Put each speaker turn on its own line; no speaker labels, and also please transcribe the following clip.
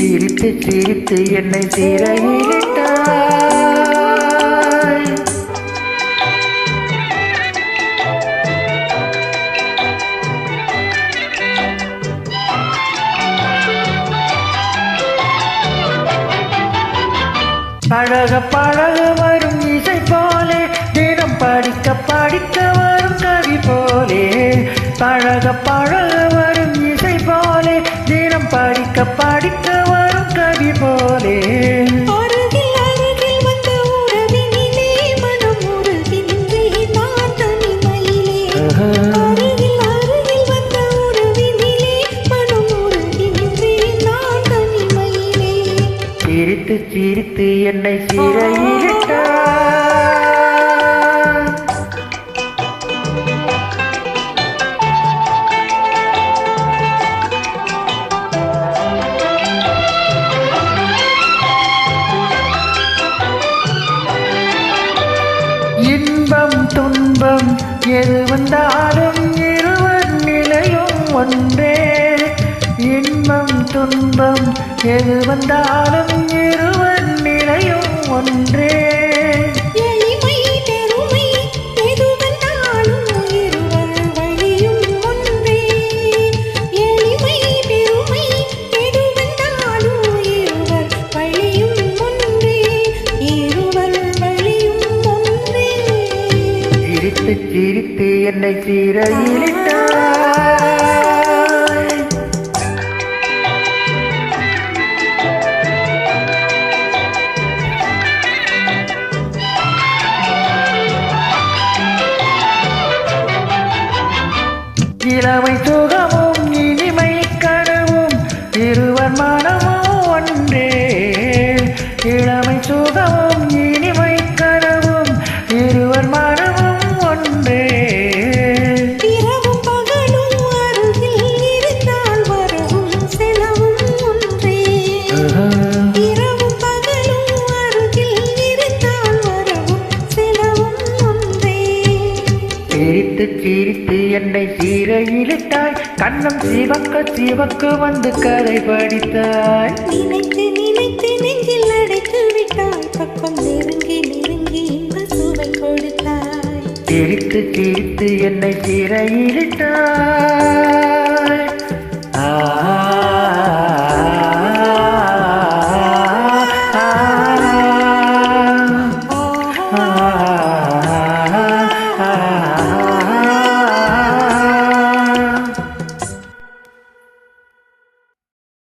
சிரித்து சிரித்து என்னை தீரையிலிட்டாய் பழக பழக வரும் இசை போலே தினம் படிக்க படிக்க வரும் கவி போலே. பழக பழக வரும் இசை போலே தினம் படிக்க படிக்க சிரித்து சிரித்து என்னை சிறையிலிட்டாய் எது வந்தாலும் இருவர் நிலையும் ஒன்றே. இன்பம் துன்பம் எது வந்தாலும் இருவர் நிலையும் ஒன்றே. சிரித்து என்னை சிறையிலிட்டாய் இளமை சுகமும் சிரித்து என்னை சீரையிலிட்டாய். கண்ணம் சிவக்க சிவக்கு வந்து கதை படித்தாய்.
நினைத்து நினைத்து நெஞ்சில் அடைத்து விட்டாய். பக்கம் நெருங்கி நெருங்கி இன்ப சுவை கொடுத்தாய்.
சிரித்து சிரித்து என்னை சீரையிலிட்டாய்.